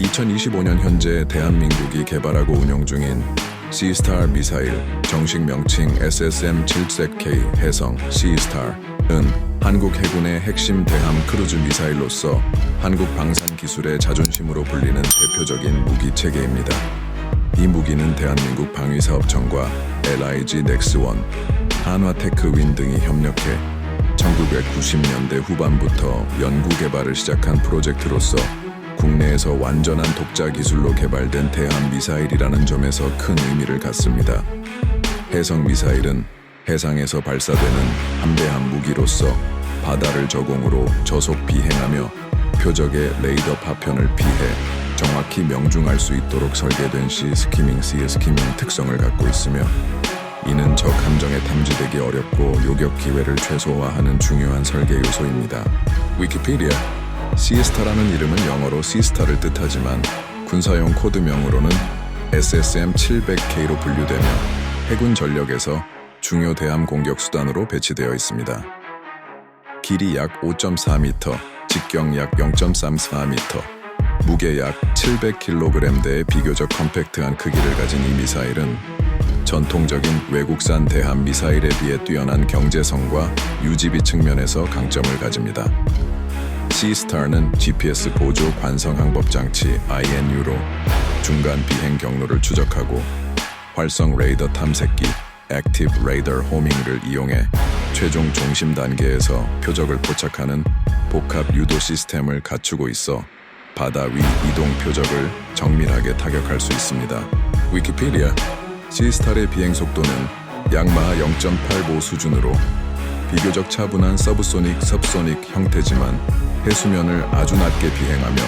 2025년 현재 대한민국이 개발하고 운영 중인 시스타 미사일 정식 명칭 SSM-7ZK 해성 시스타은 한국 해군의 핵심 대함 크루즈 미사일로서 한국 방산 기술의 자존심으로 불리는 대표적인 무기 체계입니다. 이 무기는 대한민국 방위사업청과 LIG 넥스원, 한화테크윈 등이 협력해 1990년대 후반부터 연구 개발을 시작한 프로젝트로서 국내에서 완전한 독자 기술로 개발된 대함 미사일이라는 점에서 큰 의미를 갖습니다. 해성 미사일은 해상에서 발사되는 함대함 무기로서 바다를 저공으로 저속 비행하며 표적의 레이더 파편을 피해 정확히 명중할 수 있도록 설계된 시 스키밍 시 스키밍 특성을 갖고 있으며 이는 적 함정에 탐지되기 어렵고 요격 기회를 최소화하는 중요한 설계 요소입니다. 위키피디아 시스타라는 이름은 영어로 시스타를 뜻하지만 군사용 코드명으로는 SSM-700K로 분류되며 해군 전력에서 중요 대함 공격 수단으로 배치되어 있습니다. 길이 약 5.4m, 직경 약 0.34m, 무게 약 700kg대의 비교적 컴팩트한 크기를 가진 이 미사일은 전통적인 외국산 대함 미사일에 비해 뛰어난 경제성과 유지비 측면에서 강점을 가집니다. 시스타는 GPS 보조 관성 항법 장치 INU로 중간 비행 경로를 추적하고 활성 레이더 탐색기 Active Radar Homing을 이용해 최종 중심 단계에서 표적을 포착하는 복합 유도 시스템을 갖추고 있어 바다 위 이동 표적을 정밀하게 타격할 수 있습니다. 위키피디아 시스타의 비행 속도는 양마하 0.85 수준으로 비교적 차분한 서브소닉, 섭소닉 형태지만 해수면을 아주 낮게 비행하며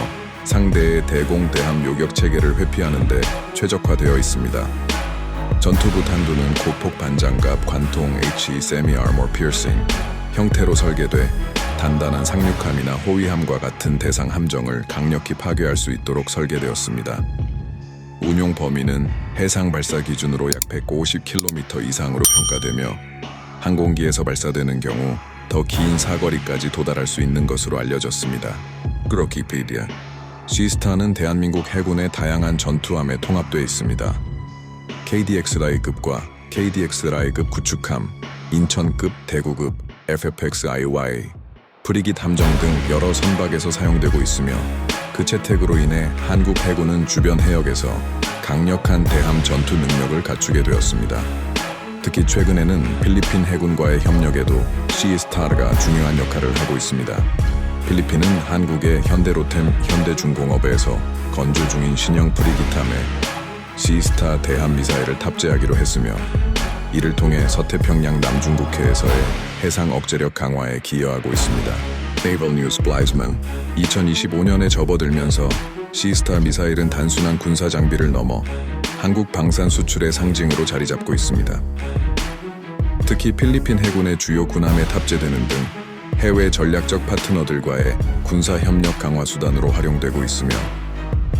상대의 대공 대함 요격 체계를 회피하는 데 최적화되어 있습니다. 전투부 탄두는 고폭 반장갑 관통 HE Semi Armor Piercing 형태로 설계돼 단단한 상륙함이나 호위함과 같은 대상 함정을 강력히 파괴할 수 있도록 설계되었습니다. 운용 범위는 해상 발사 기준으로 약 150km 이상으로 평가되며 항공기에서 발사되는 경우 더 긴 사거리까지 도달할 수 있는 것으로 알려졌습니다. 그로키피디아 시스타는 대한민국 해군의 다양한 전투함에 통합되어 있습니다. KDX 라이급과 KDX 라이급 구축함, 인천급 대구급, FFX IY, 프리깃 함정 등 여러 선박에서 사용되고 있으며 그 채택으로 인해 한국 해군은 주변 해역에서 강력한 대함 전투 능력을 갖추게 되었습니다. 특히 최근에는 필리핀 해군과의 협력에도 시스타르가 중요한 역할을 하고 있습니다. 필리핀은 한국의 현대로템 현대중공업에서 건조 중인 신형 프리기탐에 시스타 대함 미사일을 탑재하기로 했으며 이를 통해 서태평양 남중국해에서의 해상 억제력 강화에 기여하고 있습니다. Naval News Blaisman 2025년에 접어들면서 시스타 미사일은 단순한 군사 장비를 넘어 한국 방산 수출의 상징으로 자리 잡고 있습니다. 특히 필리핀 해군의 주요 군함에 탑재되는 등 해외 전략적 파트너들과의 군사 협력 강화 수단으로 활용되고 있으며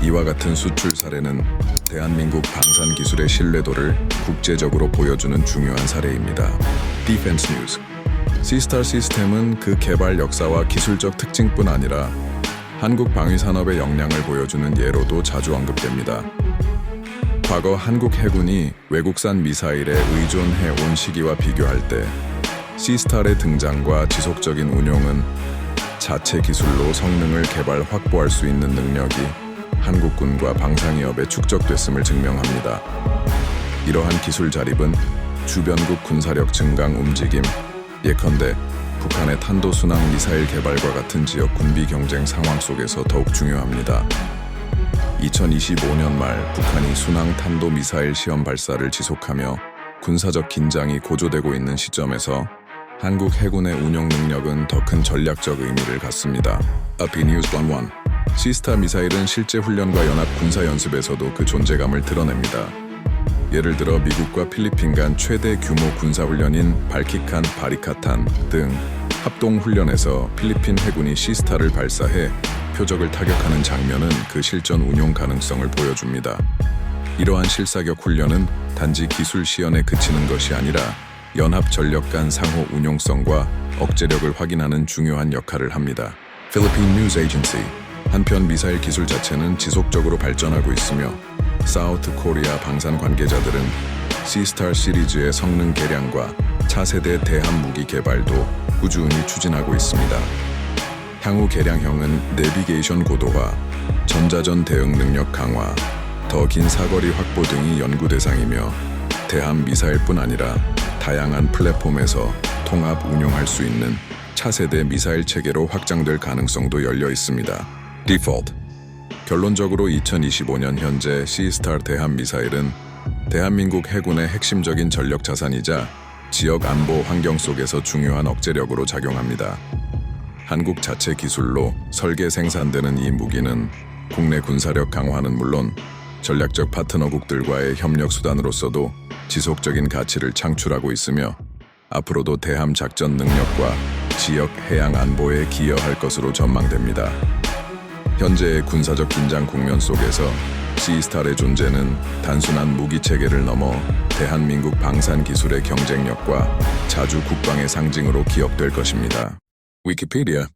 이와 같은 수출 사례는 대한민국 방산 기술의 신뢰도를 국제적으로 보여주는 중요한 사례입니다. Defense News 시스타 시스템은 그 개발 역사와 기술적 특징뿐 아니라 한국 방위 산업의 역량을 보여주는 예로도 자주 언급됩니다. 과거 한국 해군이 외국산 미사일에 의존해 온 시기와 비교할 때 시스탈의 등장과 지속적인 운용은 자체 기술로 성능을 개발 확보할 수 있는 능력이 한국군과 방산기업에 축적됐음을 증명합니다. 이러한 기술 자립은 주변국 군사력 증강 움직임, 예컨대 북한의 탄도 순항 미사일 개발과 같은 지역 군비 경쟁 상황 속에서 더욱 중요합니다. 2025년 말 북한이 순항 탄도 미사일 시험 발사를 지속하며 군사적 긴장이 고조되고 있는 시점에서 한국 해군의 운용 능력은 더 큰 전략적 의미를 갖습니다. 아피 뉴스 11 시스타 미사일은 실제 훈련과 연합 군사 연습에서도 그 존재감을 드러냅니다. 예를 들어 미국과 필리핀 간 최대 규모 군사 훈련인 발키칸 바리카탄 등 합동 훈련에서 필리핀 해군이 시스타를 발사해 표적을 타격하는 장면은 그 실전 운용 가능성을 보여줍니다. 이러한 실사격 훈련은 단지 기술 시연에 그치는 것이 아니라 연합 전력 간 상호 운용성과 억제력을 확인하는 중요한 역할을 합니다. Philippine News Agency 한편 미사일 기술 자체는 지속적으로 발전하고 있으며 사우트 코리아 방산 관계자들은 시스타 시리즈의 성능 개량과 차세대 대함 무기 개발도 꾸준히 추진하고 있습니다. 향후 개량형은 내비게이션 고도화, 전자전 대응 능력 강화, 더 긴 사거리 확보 등이 연구 대상이며 대함 미사일뿐 아니라 다양한 플랫폼에서 통합 운용할 수 있는 차세대 미사일 체계로 확장될 가능성도 열려 있습니다. 디폴트 결론적으로 2025년 현재 시스타 대함 미사일은 대한민국 해군의 핵심적인 전력 자산이자 지역 안보 환경 속에서 중요한 억제력으로 작용합니다. 한국 자체 기술로 설계 생산되는 이 무기는 국내 군사력 강화는 물론 전략적 파트너국들과의 협력 수단으로서도 지속적인 가치를 창출하고 있으며 앞으로도 대함 작전 능력과 지역 해양 안보에 기여할 것으로 전망됩니다. 현재의 군사적 긴장 국면 속에서 시스탈의 존재는 단순한 무기 체계를 넘어 대한민국 방산 기술의 경쟁력과 자주 국방의 상징으로 기억될 것입니다. 위키피디아